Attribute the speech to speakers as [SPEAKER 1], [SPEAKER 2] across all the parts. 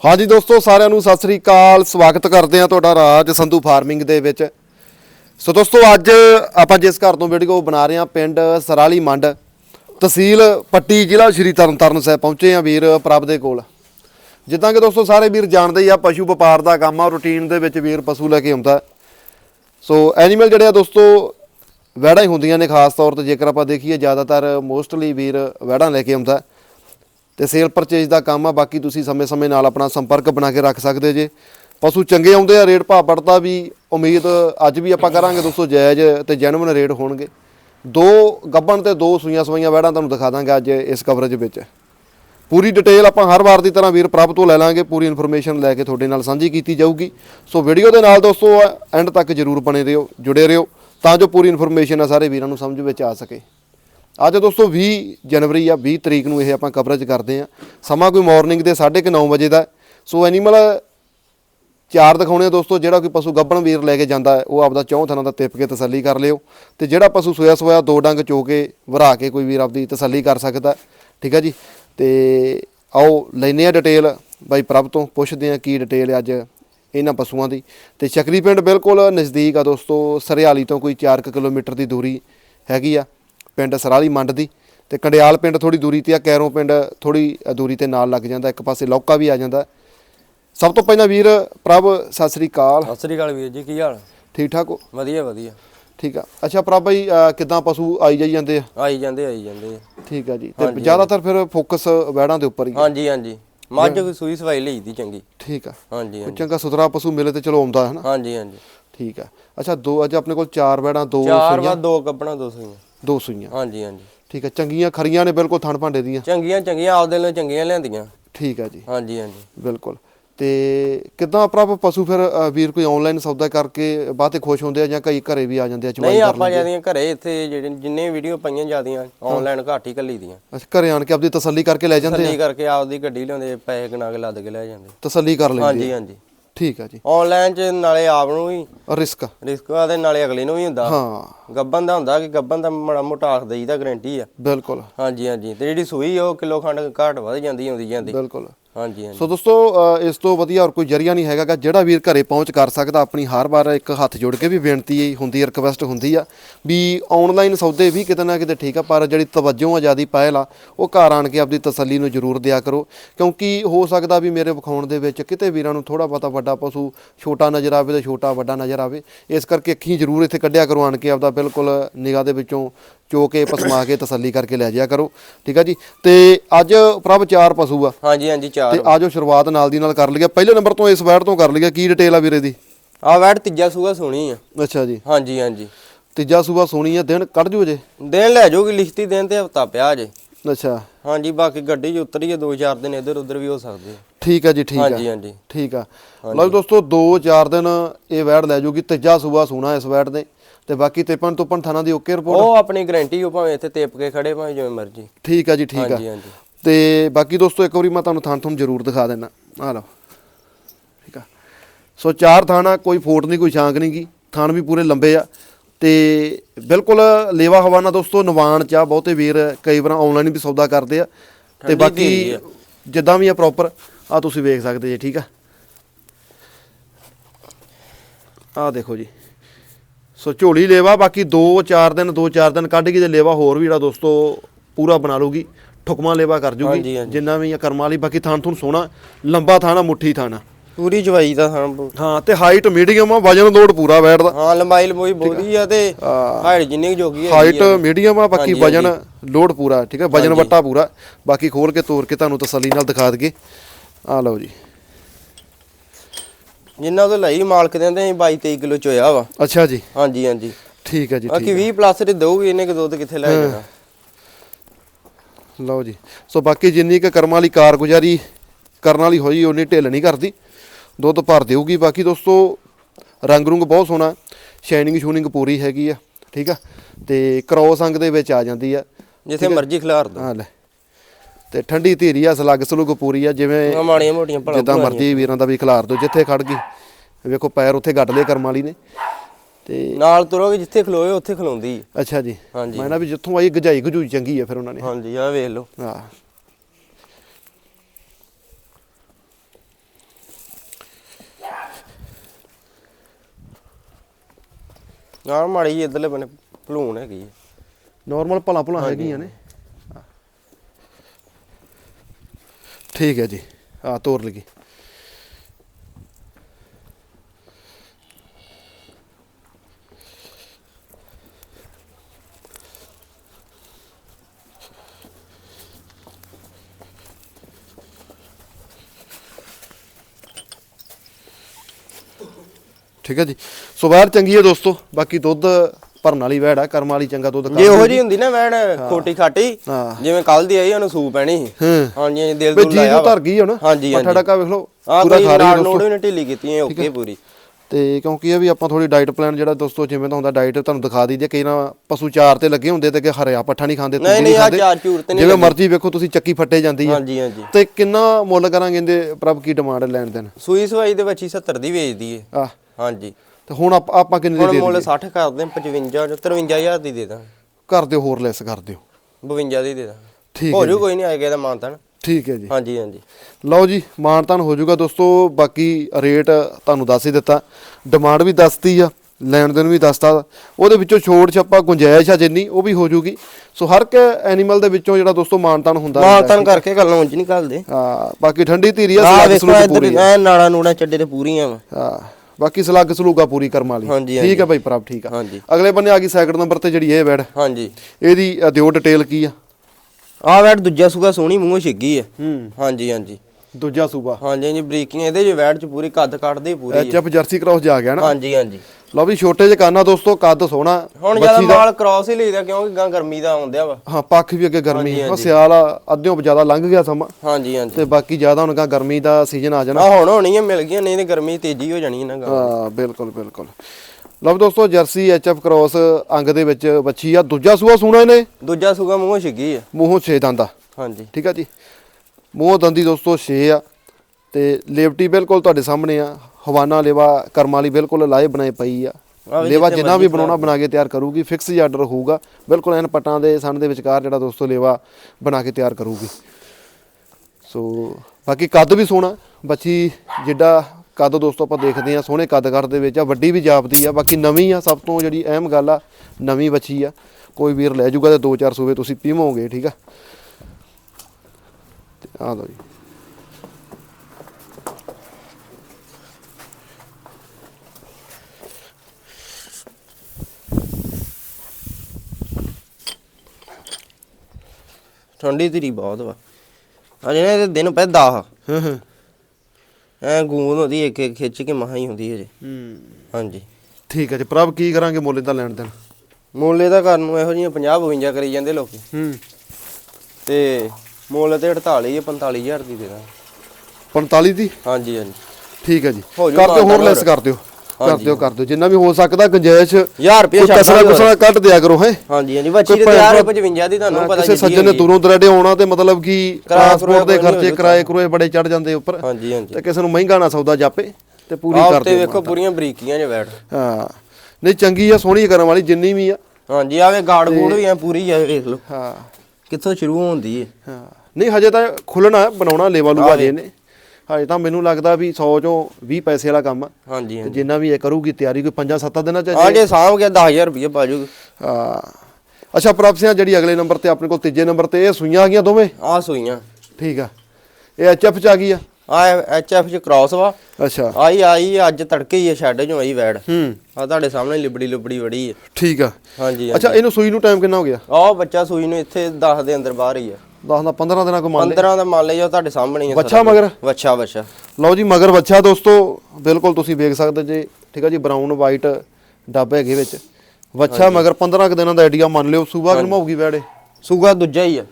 [SPEAKER 1] ਹਾਂਜੀ ਦੋਸਤੋ, ਸਾਰਿਆਂ ਨੂੰ ਸਤਿ ਸ੍ਰੀ ਅਕਾਲ। ਸਵਾਗਤ ਕਰਦੇ ਹਾਂ ਤੁਹਾਡਾ ਰਾਜ ਸੰਧੂ ਫਾਰਮਿੰਗ ਦੇ ਵਿੱਚ। ਸੋ ਦੋਸਤੋ, ਅੱਜ ਆਪਾਂ ਜਿਸ ਘਰ ਤੋਂ ਵੀਡੀਓ ਬਣਾ ਰਹੇ ਹਾਂ, ਪਿੰਡ ਸਰਾਲੀ ਮੰਡ, ਤਹਿਸੀਲ ਪੱਟੀ ਜ਼ਿਲ੍ਹਾ ਸ਼੍ਰੀ ਤਰਨਤਾਰਨ ਸਾਹਿਬ ਪਹੁੰਚੇ ਹਾਂ ਵੀਰ ਪ੍ਰਭ ਦੇ ਕੋਲ। ਜਿੱਦਾਂ ਕਿ ਦੋਸਤੋ, ਸਾਰੇ ਵੀਰ ਜਾਣਦੇ ਹੀ ਆ, ਪਸ਼ੂ ਵਪਾਰ ਦਾ ਕੰਮ ਆ, ਰੂਟੀਨ ਦੇ ਵਿੱਚ ਵੀਰ ਪਸ਼ੂ ਲੈ ਕੇ ਆਉਂਦਾ। ਸੋ ਐਨੀਮਲ ਜਿਹੜੇ ਆ ਦੋਸਤੋ ਵੈੜਾਂ ਹੀ ਹੁੰਦੀਆਂ ਨੇ, ਖਾਸ ਤੌਰ ਤੇ ਜੇਕਰ ਆਪਾਂ ਦੇਖੀਏ, ਜ਼ਿਆਦਾਤਰ ਮੋਸਟਲੀ ਵੀਰ ਵੈੜਾਂ ਲੈ ਕੇ ਆਉਂਦਾ। ਤੇ ਸੇਲ ਪਰਚੇਜ ਦਾ ਕੰਮ ਆ, ਬਾਕੀ ਤੁਸੀਂ ਸਮੇਂ-ਸਮੇਂ ਨਾਲ ਆਪਣਾ ਸੰਪਰਕ ਬਣਾ ਕੇ ਰੱਖ ਸਕਦੇ ਜੇ। ਪਸ਼ੂ ਚੰਗੇ ਆਉਂਦੇ ਆ, ਰੇਟ ਭਾਅ ਪੜਦਾ ਵੀ, ਉਮੀਦ ਅੱਜ ਵੀ ਆਪਾਂ ਕਰਾਂਗੇ ਦੋਸਤੋ, ਜਾਇਜ਼ ਤੇ ਜੈਨੂਇਨ ਰੇਟ ਹੋਣਗੇ। ਦੋ ਗੱਬਣ ਤੇ ਦੋ ਸੂਈਆਂ ਸਵਾਈਆਂ ਵੈੜਾਂ ਤੁਹਾਨੂੰ ਦਿਖਾ ਦਾਂਗੇ ਅੱਜ ਇਸ ਕਵਰੇਜ ਵਿੱਚ। ਪੂਰੀ ਡਿਟੇਲ ਆਪਾਂ ਹਰ ਵਾਰ ਦੀ ਤਰ੍ਹਾਂ ਵੀਰ ਪ੍ਰਭ ਤੋਂ ਲੈ ਲਾਂਗੇ, ਪੂਰੀ ਇਨਫੋਰਮੇਸ਼ਨ ਲੈ ਕੇ ਤੁਹਾਡੇ ਨਾਲ ਸਾਂਝੀ ਕੀਤੀ ਜਾਊਗੀ। ਸੋ ਵੀਡੀਓ ਦੇ ਨਾਲ ਦੋਸਤੋ ਐਂਡ ਤੱਕ ਜਰੂਰ ਬਣੇ ਰਹੋ, ਜੁੜੇ ਰਹੋ, ਤਾਂ ਜੋ ਪੂਰੀ ਇਨਫੋਰਮੇਸ਼ਨ ਆ ਸਾਰੇ ਵੀਰਾਂ ਨੂੰ ਸਮਝ ਵਿੱਚ ਆ ਸਕੇ। ਅੱਜ ਦੋਸਤੋ 20 ਜਨਵਰੀ ਆ 20 ਤਰੀਕ ਨੂੰ ਇਹ ਆਪਾਂ ਕਵਰੇਜ ਕਰਦੇ ਆ ਸਮਾਂ ਕੋਈ ਮਾਰਨਿੰਗ ਦੇ 9:30 ਵਜੇ ਦਾ ਸੋ ਐਨੀਮਲ ਚਾਰ ਦਿਖਾਉਣੇ ਦੋਸਤੋ, ਜਿਹੜਾ ਕੋਈ ਪਸ਼ੂ ਗੱਬਣ ਵੀਰ ਲੈ ਕੇ ਜਾਂਦਾ ਉਹ ਆਪਦਾ ਚੌਂ ਥਾਂ ਦਾ ਤਿੱਪ ਕੇ ਤਸੱਲੀ ਕਰ ਲਿਓ। ਤੇ ਜਿਹੜਾ ਪਸ਼ੂ ਸੋਇਆ ਸੋਇਆ ਦੋ ਡੰਗ ਚੋ ਕੇ ਵਰਾ ਕੇ ਕੋਈ ਵੀਰ ਆਪਦੀ ਤਸੱਲੀ ਕਰ ਸਕਦਾ ਠੀਕ ਆ ਜੀ? ਤੇ ਆਓ ਲੈਨੇ ਆ ਡਿਟੇਲ ਬਾਈ ਪ੍ਰਭ ਤੋਂ ਪੁੱਛਦੇ ਆ ਕੀ ਡਿਟੇਲ ਅੱਜ ਇਹਨਾਂ ਪਸ਼ੂਆਂ ਦੀ। ਤੇ ਚੱਕਰੀ ਪਿੰਡ ਬਿਲਕੁਲ ਨਜ਼ਦੀਕ ਆ ਦੋਸਤੋ, ਸਰਿਆਲੀ ਤੋਂ ਕੋਈ 4 ਕਿਲੋਮੀਟਰ ਦੀ ਦੂਰੀ ਹੈਗੀ ਆ। ਪਿੰਡ ਸਰਾਲੀ ਮੰਡ ਦੀ ਤੇ ਕੰਡਿਆਲ ਪਿੰਡ ਥੋੜੀ ਦੂਰੀ ਤੇ ਆ ਕੈਰੋਂ ਪਿੰਡ ਥੋੜੀ ਦੂਰੀ ਤੇ ਨਾਲ ਲੱਗ ਜਾਂਦਾ ਇੱਕ ਪਾਸੇ ਲੌਕਾ ਵੀ ਆ ਜਾਂਦਾ। ਸਭ ਤੋਂ ਪਹਿਲਾਂ ਵੀਰ ਪ੍ਰਭ ਸਤਿ ਸ੍ਰੀ ਅਕਾਲ।
[SPEAKER 2] ਸਤਿ ਸ੍ਰੀ ਅਕਾਲ ਵੀਰ ਜੀ ਕੀ ਹਾਲ?
[SPEAKER 1] ਠੀਕ ਠਾਕ ਹੋ?
[SPEAKER 2] ਵਧੀਆ ਵਧੀਆ।
[SPEAKER 1] ਠੀਕ ਆ। ਅੱਛਾ ਪ੍ਰਭ ਭਾਈ ਕਿੱਦਾਂ ਪਸ਼ੂ ਆਈ ਜਾਈ ਜਾਂਦੇ ਆ?
[SPEAKER 2] ਆਈ ਜਾਂਦੇ ਆਈ ਜਾਂਦੇ
[SPEAKER 1] ਠੀਕ ਆ ਜੀ। ਤੇ ਜ਼ਿਆਦਾਤਰ ਫਿਰ ਫੋਕਸ ਵੈੜਾਂ ਦੇ ਉੱਪਰ ਹੀ।
[SPEAKER 2] ਹਾਂਜੀ ਹਾਂਜੀ। ਮੱਝ ਕੋਈ ਸੂਈ ਸਵਾਈ ਲਈ ਦੀ ਚੰਗੀ।
[SPEAKER 1] ਠੀਕ ਆ।
[SPEAKER 2] ਹਾਂਜੀ ਹਾਂਜੀ।
[SPEAKER 1] ਚੰਗਾ ਸੁਥਰਾ ਪਸ਼ੂ ਮਿਲੇ ਤੇ ਚਲੋ ਆਉਂਦਾ ਹੈ ਨਾ
[SPEAKER 2] ਹਾਂਜੀ ਹਾਂਜੀ।
[SPEAKER 1] ਠੀਕ ਆ। ਅੱਛਾ ਦੋ ਅੱਜ ਆਪਣੇ ਕੋਲ ਚਾਰ ਵੈੜਾਂ ਦੋ
[SPEAKER 2] ਚਾਰ ਵਾ ਦੋ ਕੱਪਣਾ ਦੋ ਸੂਈਆਂ।
[SPEAKER 1] ਦੋ ਸੂਈਆਂ।
[SPEAKER 2] ਹਾਂਜੀ ਹਾਂਜੀ।
[SPEAKER 1] ਠੀਕ ਆ ਚੰਗੀਆਂ ਖਰੀਆਂ ਨੇ ਬਿਲਕੁਲ ਥਣ ਭਾਂਡੇ ਦੀਆਂ।
[SPEAKER 2] ਚੰਗੀਆਂ ਚੰਗੀਆਂ ਆਪਦੇ ਲਈ ਚੰਗੀਆਂ ਲਿਆਂਦੀਆਂ।
[SPEAKER 1] ਠੀਕ ਆ ਜੀ।
[SPEAKER 2] ਹਾਂਜੀ ਹਾਂਜੀ।
[SPEAKER 1] ਬਿਲਕੁਲ। ਤੇ ਕਿਦਾਂ ਪ੍ਰਭ ਪਸ਼ੂ ਫਿਰ ਵੀਰ ਕੋਈ ਆਨਲਾਈਨ ਸੌਦਾ ਕਰਕੇ ਬਾਤੇ ਖੁਸ਼ ਹੁੰਦੇ ਆ ਜਾਂ ਕਈ ਘਰੇ ਵੀ ਆ ਜਾਂਦੇ ਆ ਚਵਾਈ
[SPEAKER 2] ਨਹੀਂ ਆਪਾਂ ਜਿਆਦੀਆਂ ਘਰੇ ਇੱਥੇ ਜਿਹੜੇ ਜਿੰਨੇ ਵੀਡੀਓ ਪਈਆਂ ਜਿਆਦੀਆਂ ਆਨਲਾਈਨ ਘੱਟ ਹੀ ਕੱਲੀ ਦੀਆਂ।
[SPEAKER 1] ਅੱਛਾ ਘਰੇ ਆਣ ਕੇ ਆਪਦੀ ਤਸੱਲੀ ਕਰਕੇ ਲੈ ਜਾਂਦੇ ਆ?
[SPEAKER 2] ਤਸੱਲੀ ਕਰਕੇ ਆਪਦੀ ਗੱਡੀ ਲਿਆਉਂਦੇ ਪੈਸੇ ਗਣਾ ਕੇ ਲੱਦ ਕੇ ਲੈ ਜਾਂਦੇ।
[SPEAKER 1] ਤਸੱਲੀ ਕਰ ਲੈਂਦੇ
[SPEAKER 2] ਹਾਂਜੀ ਹਾਂਜੀ।
[SPEAKER 1] ਠੀਕ ਆ ਜੀ।
[SPEAKER 2] ਆਨਲਾਈਨ ਚ ਨਾਲੇ ਆਪ ਨੂੰ ਵੀ
[SPEAKER 1] ਰਿਸਕ।
[SPEAKER 2] ਰਿਸਕ ਆ ਤੇ ਨਾਲੇ ਅਗਲੇ ਨੂੰ ਵੀ ਹੁੰਦਾ।
[SPEAKER 1] ਹਾਂ।
[SPEAKER 2] ਗੱਬਨ ਦਾ ਹੁੰਦਾ ਕਿ ਗੱਬਨ ਦਾ ਮਾੜਾ ਮੋਟਾ ਆਖ ਦੇਈਦਾ ਗਾਰੰਟੀ ਆ।
[SPEAKER 1] ਬਿਲਕੁਲ।
[SPEAKER 2] ਹਾਂਜੀ ਹਾਂਜੀ। ਤੇ ਜਿਹੜੀ ਸੂਈ ਆ ਉਹ ਕਿਲੋ ਖੰਡ ਘਾਟ ਵੱਧ ਜਾਂਦੀ ਆਉਂਦੀ ਜਾਂਦੀ।
[SPEAKER 1] ਬਿਲਕੁਲ।
[SPEAKER 2] ਹਾਂਜੀ ਹਾਂਜੀ।
[SPEAKER 1] ਸੋ ਦੋਸਤੋ ਅ, ਇਸ ਤੋਂ ਵਧੀਆ ਹੋਰ ਕੋਈ ਜਰੀਆ ਨਹੀਂ ਹੈਗਾ ਜਿਹੜਾ ਵੀਰ ਘਰੇ ਪਹੁੰਚ ਕਰ ਸਕਦਾ ਆਪਣੀ ਹਰ ਵਾਰ ਇੱਕ ਹੱਥ ਜੋੜ ਕੇ ਵੀ ਬੇਨਤੀ ਹੁੰਦੀ ਹੈ ਰਿਕਵੈਸਟ ਹੁੰਦੀ ਆ ਵੀ ਆਨਲਾਈਨ ਸੌਦੇ ਵੀ ਕਿਤੇ ਨਾ ਕਿਤੇ ਠੀਕ ਆ ਪਰ ਜਿਹੜੀ ਤਵੱਜੋ ਆ ਜਿਆਦੀ ਪਾਇਲ ਆ ਉਹ ਘਰ ਆਣ ਕੇ ਆਪਦੀ ਤਸੱਲੀ ਨੂੰ ਜ਼ਰੂਰ ਦਿਆ ਕਰੋ। ਕਿਉਂਕਿ ਹੋ ਸਕਦਾ ਵੀ ਮੇਰੇ ਵਿਖਾਉਣ ਦੇ ਵਿੱਚ ਕਿਤੇ ਵੀਰਾਂ ਨੂੰ ਥੋੜਾ ਬਹੁਤਾ ਵੱਡਾ ਪਸ਼ੂ ਛੋਟਾ ਨਜ਼ਰ ਆਵੇ ਤੇ ਛੋਟਾ ਵੱਡਾ ਨਜ਼ਰ ਆਵੇ। ਇਸ ਕਰਕੇ ਅੱਖੀਂ ਜ਼ਰੂਰ ਇੱਥੇ ਕੱਢਿਆ ਕਰੋ ਆਣ ਕੇ ਆਪਦਾ ਬਿਲਕੁਲ ਨਿਗਾਹ ਦੇ ਵਿੱਚੋਂ ਚੋ ਕੇ ਪਸਮਾ ਕੇ ਤਸੱਲੀ ਕਰਕੇ ਲੈ ਜਾਇਆ ਕਰੋ। ਠੀਕ ਆ ਜੀ? ਤੇ ਅੱਜ ਪ੍ਰਭ ਚਾਰ ਪਸ਼ੂ ਆ।
[SPEAKER 2] ਹਾਂਜੀ ਹਾਂਜੀ
[SPEAKER 1] ਤੇ
[SPEAKER 2] ਚਾਰ
[SPEAKER 1] ਆਜੋ ਸ਼ੁਰੂਆਤ ਨਾਲ ਦੀ ਨਾਲ ਕਰ ਲਈਏ। ਪਹਿਲੇ ਨੰਬਰ ਤੋਂ ਇਸ ਵੈਟ ਤੋਂ ਕਰ ਲਈਏ। ਕੀ ਡਿਟੇਲ ਆ ਵੀਰੇ ਦੀ?
[SPEAKER 2] ਆ ਵੈਟ ਤੀਜਾ ਸੂਆ ਸੋਣੀ ਆ।
[SPEAKER 1] ਅੱਛਾ ਜੀ।
[SPEAKER 2] ਹਾਂਜੀ ਹਾਂਜੀ।
[SPEAKER 1] ਤੀਜਾ ਸੂਬਾ ਸੋਣੀ ਆ। ਦਿਨ ਕੱਢ ਜੂ ਜੇ
[SPEAKER 2] ਦਿਨ ਲੈ ਜਾਊਗੀ ਲਿਖਤੀ ਦਿਨ ਤੇ ਹਫਤਾ ਪਿਆ ਜੇ
[SPEAKER 1] ਅੱਛਾ।
[SPEAKER 2] ਹਾਂਜੀ ਬਾਕੀ ਗੱਡੀ 'ਚ ਉਤਰੀ ਦੋ ਚਾਰ ਦਿਨ ਇੱਧਰ ਉੱਧਰ ਵੀ ਹੋ ਸਕਦੇ ਆ
[SPEAKER 1] ਠੀਕ ਆ ਜੀ ਠੀਕ ਆ
[SPEAKER 2] ਹਾਂਜੀ ਹਾਂਜੀ।
[SPEAKER 1] ਠੀਕ ਆ। ਲਓ ਦੋਸਤੋ 2-4 ਦਿਨ ਇਹ ਵੈਟ ਲੈ ਜੂਗੀ ਤੀਜਾ ਸੂਬਾ ਸੋਣਾ ਇਸ ਵੈਟ ਦੇ ਤੇ ਬਾਕੀ ਤੇਪਣ ਤੁਪਣ ਥਾਣਾ ਦੀ ਓਕੇ ਰਿਪੋਰਟ?
[SPEAKER 2] ਉਹ ਆਪਣੀ ਗਾਰੰਟੀ ਉਹ ਭਾਵੇਂ ਇੱਥੇ ਤੇਪ ਕੇ ਖੜੇ ਭਾਵੇਂ ਜਿਵੇਂ ਮਰਜ਼ੀ।
[SPEAKER 1] ਠੀਕ ਆ ਜੀ ਠੀਕ ਆ।
[SPEAKER 2] ਹਾਂਜੀ ਹਾਂਜੀ।
[SPEAKER 1] ਤੇ ਬਾਕੀ ਦੋਸਤੋ ਇੱਕ ਵਾਰੀ ਮੈਂ ਤੁਹਾਨੂੰ ਥਾਂ ਤੁਹਾਨੂੰ ਜ਼ਰੂਰ ਦਿਖਾ ਦੇਣਾ ਆ ਲਓ। ਠੀਕ ਆ। ਸੋ ਚਾਰ ਥਾਣਾ ਕੋਈ ਫੋਟ ਨਹੀਂ ਕੋਈ ਛਾਂਕ ਨਹੀਂ ਗੀ। ਥਾਣ ਵੀ ਪੂਰੇ ਲੰਬੇ ਆ। ਤੇ ਬਿਲਕੁਲ ਲੇਵਾ ਹਵਾਨਾ ਦੋਸਤੋ ਨਿਵਾਨ ਚ ਆ ਬਹੁਤੇ ਵੀਰ ਕਈ ਵਾਰ ਆਨਲਾਈਨ ਵੀ ਸੌਦਾ ਕਰਦੇ ਆ। ਤੇ ਬਾਕੀ। ਜਿੱਦਾਂ ਵੀ ਆ ਪ੍ਰੋਪਰ ਆ ਤੁਸੀਂ ਵੇਖ ਸਕਦੇ ਜੀ ਠੀਕ ਆ? ਆ ਦੇਖੋ ਜੀ। ਸੋ ਝੋਲੀ ਲੇਵਾ ਬਾਕੀ 2-4 ਦਿਨ 2-4 ਦਿਨ ਕੱਢ ਕੇ ਤੇ ਲੇਵਾ ਹੋਰ ਵੀ ਜਿਹੜਾ ਦੋਸਤੋ ਪੂਰਾ ਬਣਾ ਲੂਗੀ ਠੁਕਮਾ ਲੇਵਾ ਕਰ ਜੂਗੀ। ਜਿੰਨਾ ਵੀ ਆ ਕਰਮਾਂ ਵਾਲੀ ਬਾਕੀ ਥਾਣ ਥੁਣ ਸੋਹਣਾ ਲੰਬਾ ਥਾਣਾ ਮੁੱਠੀ ਥਾਣਾ
[SPEAKER 2] ਪੂਰੀ ਜਵਾਈ ਦਾ ਹਾਂ ਬ-
[SPEAKER 1] ਹਾਂ ਤੇ ਹਾਈਟ ਮੀਡੀਅਮ ਆ ਵਜਨ ਲੋਡ ਪੂਰਾ ਬੈਠਦਾ।
[SPEAKER 2] ਹਾਂ ਲੰਬਾਈ ਲੰਬੋਈ ਬਹੁਤੀ ਆ। ਤੇ। ਹਾਈਟ ਜਿੰਨੀ ਕੁ ਜੋਗੀ ਹੈ
[SPEAKER 1] ਹਾਈਟ ਮੀਡੀਅਮ ਆ। ਬਾਕੀ ਵਜਨ ਲੋਡ ਪੂਰਾ ਠੀਕ ਹੈ ਵਜਨ ਵੱਟਾ ਪੂਰਾ। ਬਾਕੀ ਖੋਲ ਕੇ ਤੋੜ ਕੇ ਤੁਹਾਨੂੰ ਤਸੱਲੀ ਨਾਲ ਦਿਖਾ ਦਈਏ। ਆ ਲਓ ਜੀ।
[SPEAKER 2] ਜਿੰਨਾ ਉਹ ਲਈ ਮਾਲਕ ਦੇ ਕਹਿੰਦੇ 22 23 ਕਿਲੋ ਚੋਇਆ ਵਾ।
[SPEAKER 1] ਅੱਛਾ ਜੀ।
[SPEAKER 2] ਹਾਂਜੀ ਹਾਂਜੀ।
[SPEAKER 1] ਠੀਕ ਹੈ ਜੀ
[SPEAKER 2] ਬਾਕੀ
[SPEAKER 1] ਠੀਕ
[SPEAKER 2] 20 ਪਲੱਸ ਤੇ ਦਊਗੀ ਇਹਨੇ ਕਿ ਦੁੱਧ ਕਿੱਥੇ ਲੈ ਜਾਣਾ।
[SPEAKER 1] ਲਓ ਜੀ। ਸੋ ਬਾਕੀ ਜਿੰਨੀ ਕੁ ਕਰਮਾਂ ਵਾਲੀ ਕਾਰਗੁਜ਼ਾਰੀ ਕਰਨ ਵਾਲੀ ਹੋਈ ਉਨੀ ਢਿੱਲ ਨਹੀਂ ਕਰਦੀ। ਦੁੱਧ ਭਰ ਦੇਊਗੀ। ਬਾਕੀ ਦੋਸਤੋ ਰੰਗ ਰੁੰਗ ਬਹੁਤ ਸੋਹਣਾ। ਸ਼ਾਈਨਿੰਗ ਸ਼ੂਨਿੰਗ ਪੂਰੀ ਹੈਗੀ ਆ ਠੀਕ ਆ? ਤੇ ਕ੍ਰੋਸ ਅੰਗ ਦੇ ਵਿੱਚ ਆ ਜਾਂਦੀ ਆ।
[SPEAKER 2] ਜਿੱਥੇ ਮਰਜ਼ੀ ਖਿਲਾਰ ਦੋ।
[SPEAKER 1] ਆ ਲੈ। ਤੇ ਠੰਡੀ ਧੀਰੀ ਆ ਸਲੱਗ ਸਲੁਗ ਪੂਰੀ ਆ ਜਿਵੇਂ
[SPEAKER 2] ਮਾੜੀਆਂ ਮੋਟੀਆਂ ਭਲਾ
[SPEAKER 1] ਜਿੱਦਾਂ ਮਰਜ਼ੀ ਵੀਰਾਂ ਦਾ ਵੀ ਖਿਲਾਰ ਦਿਓ ਜਿੱਥੇ ਖੜ ਗਈ। ਵੇਖੋ ਪੈਰ ਉੱਥੇ ਗੱਡ ਲਏ ਕਰਮ ਵਾਲੀ ਨੇ। ਤੇ
[SPEAKER 2] ਨਾਲ ਤੁਰੋਗੇ ਜਿੱਥੇ ਖਲੋਏ ਉੱਥੇ ਖਲੋਂਦੀ।
[SPEAKER 1] ਅੱਛਾ ਜੀ।
[SPEAKER 2] ਹਾਂਜੀ।
[SPEAKER 1] ਮੈਂ ਨਾ ਵੀ ਜਿੱਥੋਂ ਆਈ ਗਜਾਈ ਗਜੂਈ ਚੰਗੀ ਆ ਫਿਰ ਉਹਨਾਂ ਨੇ।
[SPEAKER 2] ਹਾਂਜੀ ਆ ਵੇਖ ਲਓ।
[SPEAKER 1] ਹਾਂ।
[SPEAKER 2] ਆ ਮਾੜੀ ਜੀ ਇਧਰਲੇ ਬਨੇ ਭਲੂਣ ਹੈਗੀ ਹੈ
[SPEAKER 1] ਨਾਰਮਲ ਭਲਾ ਭਲਾ ਹੈਗੀਆਂ ਨੇ। ਠੀਕ ਹੈ ਜੀ ਆ ਤੋਰ ਲਗੀ ਠੀਕ ਹੈ ਜੀ। ਸੋ ਬਾਹਰ ਚੰਗੀ ਹੈ ਦੋਸਤੋ ਬਾਕੀ ਦੁੱਧ ਭਰਨ ਵਾਲੀ ਵੈੜ ਆ ਕਰਮ ਵਾਲੀ ਚੰਗਾ ਦੁੱਧ
[SPEAKER 2] ਜੇ ਉਹੋ ਜੀ ਹੁੰਦੀ ਨਾ ਵੈਣ ਖੋਟੀ ਖਾਟੀ। ਜਿਵੇਂ ਕੱਲ ਦੀ ਆਈ ਉਹਨੂੰ ਸੂਪ ਪੈਣੀ ਸੀ।
[SPEAKER 1] ਹਾਂ।
[SPEAKER 2] ਹਾਂਜੀ ਹਾਂਜੀ, ਦਿਲ ਦੁਲ
[SPEAKER 1] ਜੀ
[SPEAKER 2] ਲਾਇਆ ਵਾ।
[SPEAKER 1] ਧਰ ਗਈ ਹੁਣ
[SPEAKER 2] ਹਾਂਜੀ ਹਾਂਜੀ।
[SPEAKER 1] ਵੇਖ ਲਓ ਪੂਰਾ
[SPEAKER 2] ਕੋਈ
[SPEAKER 1] ਖਾ ਰਹੀ ਹੈ
[SPEAKER 2] ਨਾੜ
[SPEAKER 1] ਦੋਸਤੋ।
[SPEAKER 2] ਨੋੜ ਨੇ ਢਿੱਲੀ ਕੀਤੀ ਹੈ ਓਕੇ ਪੂਰੀ।
[SPEAKER 1] ਤੇ ਕਿਉਂਕਿ ਇਹ ਵੀ ਆਪਾਂ ਥੋੜੀ ਡਾਈਟ ਪਲਾਨ ਜਿਹੜਾ ਦੋਸਤੋ ਜਿਵੇਂ ਦਾ ਹੁੰਦਾ ਡਾਈਟ ਤੁਹਾਨੂੰ ਦਿਖਾ ਦਈਦੀ ਕਈ ਨਾ ਪਸ਼ੂ ਚਾਰ ਤੇ ਲੱਗੇ ਹੁੰਦੇ ਤੇ ਕਿ ਹਰਿਆ ਪੱਠਾ ਨਹੀਂ ਖਾਂਦੇ
[SPEAKER 2] ਨਹੀਂ
[SPEAKER 1] ਤੂੜੀ
[SPEAKER 2] ਨਹੀਂ ਆ
[SPEAKER 1] ਖਾਂਦੇ।
[SPEAKER 2] ਚਾਰ ਚੂਰ ਤੇ ਨਹੀਂ
[SPEAKER 1] ਜਿਵੇਂ ਮਰਜ਼ੀ ਵੇਖੋ ਤੁਸੀਂ ਚੱਕੀ ਫੱਟੇ ਜਾਂਦੀ ਹੈ
[SPEAKER 2] ਹਾਂਜੀ ਹਾਂਜੀ।
[SPEAKER 1] ਤੇ ਕਿੰਨਾ ਮੁੱਲ ਕਰਾਂਗੇ ਇਹਦੇ ਪ੍ਰਭ ਕੀ ਡਿਮਾਂਡ ਲੈਣ ਦੇਣ?
[SPEAKER 2] ਸੂਈ ਸਵਾਈ ਦੇ ਵਿੱਚ ਹੀ 70 ਦੀ ਵੇਚਦੀ ਹੈ ਹਾਂਜੀ।
[SPEAKER 1] ਤੇ ਹੁਣ ਆਪ- ਆਪਾਂ ਕਿੰਨੇ
[SPEAKER 2] ਹੁਣ
[SPEAKER 1] ਦੀ ਦੇ
[SPEAKER 2] ਮੁੱਲ
[SPEAKER 1] ਦਈਏ?
[SPEAKER 2] 60 ਕਰਦੇ ਹਾਂ, 55 ਚ 53000 ਦੀ ਦੇ ਦਾਂ।
[SPEAKER 1] ਕਰ ਦਿਓ ਹੋਰ ਲੈਸ ਕਰ ਦਿਓ।
[SPEAKER 2] 52 ਦੀ ਦੇ ਦਾਂ।
[SPEAKER 1] ਠੀਕ
[SPEAKER 2] ਹੋ ਜੂ ਕੋਈ ਨਹੀਂ ਆਏਗਾ ਇਹਦਾ ਮਾਨਤਨ।
[SPEAKER 1] ਠੀਕ ਹੈ ਜੀ।
[SPEAKER 2] ਹਾਂਜੀ ਹਾਂਜੀ।
[SPEAKER 1] ਲਓ ਜੀ ਮਾਨਤਾਨ ਹੋ ਜਾਊਗਾ ਦੋਸਤੋ ਬਾਕੀ ਰੇਟ ਤੁਹਾਨੂੰ ਦੱਸ ਹੀ ਦਿੱਤਾ। ਡਿਮਾਂਡ ਵੀ ਦੱਸਤੀ ਆ ਲੈਣ ਦੇਣ ਵੀ ਦੱਸਤਾ। ਉਹਦੇ ਵਿੱਚੋਂ ਛੋੜ ਛੱਪਾ ਗੁੰਜਾਇਸ਼ ਆ ਜਿੰਨੀ ਉਹ ਵੀ ਹੋ ਜੂਗੀ। ਸੋ ਹਰ ਇੱਕ ਐਨੀਮਲ ਦੇ ਵਿੱਚੋਂ ਜਿਹੜਾ ਦੋਸਤੋ ਮਾਨਤਾਨ ਹੁੰਦਾ।
[SPEAKER 2] ਮਾਨਤਨ ਕਰਕੇ ਗੱਲਾਂ ਉਂਝ ਨਹੀਂ ਕਰਦੇ
[SPEAKER 1] ਹਾਂ ਬਾਕੀ ਠੰਡੀ ਧੀਰੀ ਆ
[SPEAKER 2] ਆ
[SPEAKER 1] ਸਲੂਕ
[SPEAKER 2] ਇੱਧਰ
[SPEAKER 1] ਪੂਰੀ ਆ।
[SPEAKER 2] ਨਾੜਾ ਨੂੜਾ ਚੱਡੇ ਤੇ ਪੂਰੀਆਂ ਵਾ।
[SPEAKER 1] ਹਾਂ। ਬਾਕੀ ਸਲੱਗ ਸਲੂਗਾ ਪੂਰੀ ਕਰਮ ਵਾਲੀ। ਠੀਕ ਹੈ ਭਾਈ ਪ੍ਰਭ ਠੀਕ ਆ।
[SPEAKER 2] ਹਾਂਜੀ।
[SPEAKER 1] ਅਗਲੇ ਬੰਨੇ ਆ ਗਈ ਸੈਕਿੰਡ ਨੰਬਰ ਤੇ ਜਿਹੜੀ ਇਹ ਵੈੜ
[SPEAKER 2] ਹਾਂਜੀ।
[SPEAKER 1] ਇਹਦੀ ਦਿਓ ਡਿਟੇਲ ਕੀ ਆ?
[SPEAKER 2] ਆ ਵੈਟ ਦੂਜਾ ਸੂਗਾ ਸੋਹਣੀ ਮੂੰਹ ਛਿੱਗੀ ਹੂੰ। ਹਾਂਜੀ ਹਾਂਜੀ।
[SPEAKER 1] ਦੂਜਾ ਸੂਬਾ।
[SPEAKER 2] ਹਾਂਜੀ ਹਾਂਜੀ ਬਰੀਕਿੰਗ ਇਹਦੇ ਜੇ ਵੈਟ ਚ ਪੂਰੀ ਕੱਦ ਕੱਢਦੀ ਪੂਰੀ
[SPEAKER 1] ਐਚ ਐਫ ਜਰਸੀ ਕ੍ਰਾਸ ਜਾ ਗਿਆ ਨਾ।
[SPEAKER 2] ਹਾਂਜੀ ਹਾਂਜੀ।
[SPEAKER 1] ਲਓ ਵੀ ਛੋਟੇ ਜਿਹੇ ਕਾਨਾ ਦੋਸਤੋ ਕੱਦ ਸੋਹਣਾ
[SPEAKER 2] ਹੁਣ ਜ਼ਿਆਦਾ ਮਾਲ ਕ੍ਰਾਸ ਹੀ ਲਈਦਾ ਕਿਉਂਕਿ ਗਾਂ ਗਰਮੀ ਦਾ ਆਉਂਦਿਆ ਵਾ।
[SPEAKER 1] ਹਾਂ ਪੱਖ ਵੀ ਅੱਗੇ ਗਰਮੀ। ਉਹ ਸਿਆਲ ਆ ਅੱਧਿਓਂ ਜ਼ਿਆਦਾ ਲੰਘ ਗਿਆ ਸਮਾਂ।
[SPEAKER 2] ਹਾਂਜੀ ਹਾਂਜੀ।
[SPEAKER 1] ਤੇ ਬਾਕੀ ਜ਼ਿਆਦਾ ਹੁਣ ਗਾ ਗਰਮੀ ਦਾ ਸੀਜ਼ਨ ਆ ਜਾਣਾ।
[SPEAKER 2] ਆ ਹੁਣ ਹੋਣੀ ਹੈ ਮਿਲ ਗਈਆਂ ਨਹੀਂ ਤੇ ਗਰਮੀ ਤੇਜ਼ੀ ਹੋ ਜਾਣੀ ਇਹਨਾਂ ਗਾਂ।
[SPEAKER 1] ਹਾਂ ਬਿਲਕੁਲ ਬਿਲਕੁਲ। ਲਓ ਦੋਸਤੋ ਜਰਸੀ ਐਚ ਐਫ ਕ੍ਰਾਸ ਅੰਗ ਦੇ ਵਿੱਚ ਬੱਚੀ ਆ। ਦੂਜਾ ਸੂਆ ਸੂਣਾ ਇਹਨੇ?
[SPEAKER 2] ਦੂਜਾ ਸੂਗਾ ਮੂੰਹ ਛਿੱਗੀ ਹੈ
[SPEAKER 1] ਮੂੰਹੋਂ ਛੇ ਦੰਦਾ
[SPEAKER 2] ਹਾਂਜੀ।
[SPEAKER 1] ਠੀਕ ਆ ਜੀ। ਮੂੰਹ ਦੰਦੀ ਦੋਸਤੋ 6 ਆ ਤੇ ਲੇਵਟੀ ਬਿਲਕੁਲ ਤੁਹਾਡੇ ਸਾਹਮਣੇ ਆ। ਹਵਾਨਾ ਲੇਵਾ ਕਰਮ ਵਾਲੀ ਬਿਲਕੁਲ ਲਾਏ ਬਣਾਏ ਪਈ ਆ। ਲੇਵਾ ਜਿੰਨਾ ਵੀ ਬਣਾਉਣਾ ਬਣਾ ਕੇ ਤਿਆਰ ਕਰੂਗੀ ਫਿਕਸ ਹੀ ਆਰਡਰ ਹੋਊਗਾ। ਬਿਲਕੁਲ ਐਨ ਪੱਟਾਂ ਦੇ ਸਣ ਦੇ ਵਿਚਕਾਰ ਜਿਹੜਾ ਦੋਸਤੋ ਲੇਵਾ ਬਣਾ ਕੇ ਤਿਆਰ ਕਰੂਗੀ। ਸੋ ਬਾਕੀ ਕੱਦ ਵੀ ਸੋਹਣਾ ਬੱਚੀ ਜਿੱਡਾ ਕੱਦ ਦੋਸਤੋ ਆਪਾਂ ਦੇਖਦੇ ਆ ਸੋਹਣੇ ਕੱਦ ਕਰ ਦੇ ਵਿੱਚ ਆ ਵੱਡੀ ਵੀ ਜਾਪਦੀ ਆ ਬਾਕੀ ਨਵੀਂ ਆ ਸਭ ਤੋਂ ਜਿਹੜੀ ਅਹਿਮ ਗੱਲ ਆ ਨਵੀਂ ਬੱਚੀ ਆ। ਕੋਈ ਵੀਰ ਲੈ ਜਾਊਗਾ ਤੇ ਦੋ ਚਾਰ ਸੂਵੇ ਤੁਸੀਂ ਪੀਵੋਗੇ ਠੀਕ ਆ? ਆ ਲਓ ਜੀ।
[SPEAKER 2] ਠੰਡੀ ਧੀਰੀ ਬਹੁਤ ਵਾ। ਅਜੇ ਇਹਦੇ ਦਿਨ ਪੈ 10
[SPEAKER 1] ਹਾਂ ਹਾਂ।
[SPEAKER 2] ਐ ਗੂੰਦ ਹੁੰਦੀ ਇੱਕ ਇੱਕ ਖਿੱਚ ਕੇ ਮਹਾ ਹੀ ਹੁੰਦੀ ਹੈ ਜੀ
[SPEAKER 1] ਹੂੰ।
[SPEAKER 2] ਹਾਂਜੀ।
[SPEAKER 1] ਠੀਕ ਹੈ ਜੀ ਪ੍ਰਭ ਕੀ ਕਰਾਂਗੇ ਮੁੱਲ ਦਾ ਲੈਣ ਦੇਣ?
[SPEAKER 2] ਮੁੱਲ ਇਹਦਾ ਘਰ ਨੂੰ ਇਹੋ ਜਿਹੀਆਂ 50 52 ਕਰੀ ਜਾਂਦੇ ਲੋਕੀ।
[SPEAKER 1] ਹੂੰ।
[SPEAKER 2] ਤੇ ਮੁੱਲ ਤੇ 48 ਜਾਂ 45000 ਦੀ ਦੇ ਦਾਂ
[SPEAKER 1] 45 ਦੀ?
[SPEAKER 2] ਹਾਂਜੀ ਹਾਂਜੀ।
[SPEAKER 1] ਠੀਕ ਹੈ ਜੀ।
[SPEAKER 2] ਹੋ
[SPEAKER 1] ਕਰ ਦਿਓ ਹੋਰ ਲੈਸ। ਕਰ ਦਿਓ। ਕਰ
[SPEAKER 2] ਹਾਂਜੀ।
[SPEAKER 1] ਦਿਓ ਕਰ ਦਿਓ। ਜਿੰਨਾ ਵੀ ਹੋ ਸਕਦਾ ਗੁੰਜਾਇਸ਼
[SPEAKER 2] 1000 ਰੁਪਏ
[SPEAKER 1] ਕੋਈ
[SPEAKER 2] ਛੱਡ
[SPEAKER 1] ਕਸਰਾ
[SPEAKER 2] ਦਾਂਗੇ
[SPEAKER 1] ਕੁਸਰਾ ਕੱਟ ਦਿਆ ਕਰੋ ਹੈ।
[SPEAKER 2] ਹਾਂਜੀ ਹਾਂਜੀ। ਬੱਚੀ
[SPEAKER 1] ਕੋਈ
[SPEAKER 2] ਦੇ ਤਿਆਰ
[SPEAKER 1] ਭਰਾ-
[SPEAKER 2] 55 ਦੀ ਤੁਹਾਨੂੰ ਪਤਾ
[SPEAKER 1] ਕਿਸੇ ਸੱਜਣ ਨੇ। ਦੂਰੋਂ ਦਰਾਡੇ ਆਉਣਾ ਤੇ ਮਤਲਬ ਕਿ
[SPEAKER 2] ਕਿਰਾਇਆ
[SPEAKER 1] ਟਰਾਂਸਪੋਰਟ ਦੇ
[SPEAKER 2] ਕਰੂਆ ਕੋਈ
[SPEAKER 1] ਖਰਚੇ ਕਿਰਾਏ ਕਰੂਏ ਬੜੇ ਚੜ ਜਾਂਦੇ ਉੱਪਰ
[SPEAKER 2] ਹਾਂਜੀ ਹਾਂਜੀ।
[SPEAKER 1] ਤੇ ਕਿਸੇ ਨੂੰ ਮਹਿੰਗਾ ਨਾ ਸੌਦਾ ਜਾਪੇ ਤੇ ਪੂਰੀ ਕਰ
[SPEAKER 2] ਉੱਤੇ
[SPEAKER 1] ਦਿਓ
[SPEAKER 2] ਵੇਖੋ ਪੂਰੀਆਂ ਬਰੀਕੀਆਂ ਜੇ ਬੈਠ।
[SPEAKER 1] ਹਾਂ। ਨਹੀਂ ਚੰਗੀ ਆ ਸੋਹਣੀ ਕਰਨ ਵਾਲੀ ਜਿੰਨੀ ਵੀ ਆ।
[SPEAKER 2] ਹਾਂਜੀ ਆਵੇ ਗਾੜ ਗੂੜ ਵੀ ਐ ਪੂਰੀ ਆ ਵੇਖ ਲਓ।
[SPEAKER 1] ਹਾਂ।
[SPEAKER 2] ਕਿੱਥੋਂ ਸ਼ੁਰੂ ਹੁੰਦੀ ਹੈ
[SPEAKER 1] ਹਾਂ। ਨਹੀਂ ਹਜੇ ਤਾਂ ਖੁੱਲਣਾ ਬਣਾਉਣਾ ਲੇਵਾ ਲੂਆ ਜੇ ਨੇ ਹਜੇ ਤਾਂ ਮੈਨੂੰ ਲੱਗਦਾ ਵੀ 100 ਚੋਂ 20 ਪੈਸੇ ਵਾਲਾ ਕੰਮ ਆ।
[SPEAKER 2] ਹਾਂਜੀ
[SPEAKER 1] ਤੇ ਜਿੰਨਾ ਵੀ ਇਹ ਕਰੂਗੀ ਤਿਆਰੀ ਕੋਈ 5-7 ਦਿਨਾਂ ਚ
[SPEAKER 2] ਆ ਜੇ? ਸਾਂਭ ਗਿਆ 10000 ਰੁਪਏ ਪਾ ਜੂਗਾ।
[SPEAKER 1] ਹਾਂ। ਅੱਛਾ ਪ੍ਰਾਪਸੀਆਂ ਜਿਹੜੀ ਅਗਲੇ ਨੰਬਰ ਤੇ ਆਪਣੇ ਕੋਲ ਤੀਜੇ ਨੰਬਰ ਤੇ ਇਹ ਸੂਈਆਂ ਆ ਗਈਆਂ ਦੋਵੇਂ?
[SPEAKER 2] ਆ ਸੂਈਆਂ।
[SPEAKER 1] ਠੀਕ ਆ। ਇਹ ਐਚਐਫ ਚ ਆ ਗਈ ਆ?
[SPEAKER 2] ਆ ਐਚਐਫ ਚ ਕ੍ਰਾਸ ਵਾ।
[SPEAKER 1] ਅੱਛਾ।
[SPEAKER 2] ਆਈ ਆਈ ਅੱਜ ਤੜਕੇ ਹੀ ਸ਼ੈੱਡ ਚੋਂ ਆਈ ਵੈੜ
[SPEAKER 1] ਹੂੰ।
[SPEAKER 2] ਆ ਤੁਹਾਡੇ ਸਾਹਮਣੇ ਲਿਬੜੀ ਲੁਬੜੀ ਵੜੀ ਹੈ
[SPEAKER 1] ਠੀਕ ਆ।
[SPEAKER 2] ਹਾਂਜੀ
[SPEAKER 1] ਅੱਛਾ ਇਹਨੂੰ ਸੂਈ ਨੂੰ ਟਾਈਮ ਕਿੰਨਾ ਹੋ ਗਿਆ?
[SPEAKER 2] ਆਹ ਬੱਚਾ ਸੂਈ ਨੂੰ ਇੱਥੇ 10 ਦੇ ਅੰਦਰ ਬਾਹਰ ਹੀ ਆ।
[SPEAKER 1] 10 ਦਾ 15 ਦਿਨਾਂ ਕੋ ਮੰਨ
[SPEAKER 2] 15 ਦਾ ਮੰਨ ਲਿਓ ਤੁਹਾਡੇ ਸਾਹਮਣੇ ਹੀ ਆ ਕੁਝ।
[SPEAKER 1] ਮਗਰ?
[SPEAKER 2] ਵੱਛਾ ਵੱਛਾ
[SPEAKER 1] ਲਓ ਜੀ ਮਗਰ ਬੱਚਾ ਦੋਸਤੋ ਬਿਲਕੁਲ ਤੁਸੀਂ ਵੇਖ ਸਕਦੇ ਜੇ ਠੀਕ ਆ ਜੀ ਬਰਾਊਨ ਵਾਈਟ ਡੱਬ ਹੈਗੇ ਵਿੱਚ। ਬੱਚਾ ਮਗਰ 15 ਕੁ ਦਿਨਾਂ ਦਾ ਆਈਡੀਆ ਮੰਨ ਲਿਓ ਸੂਬਾ ਕਿੰਨਾ ਹੋਊਗੀ ਵੈੜੇ
[SPEAKER 2] ਸੂਗਾ ਦੂਜਾ ਹੀ ਆ।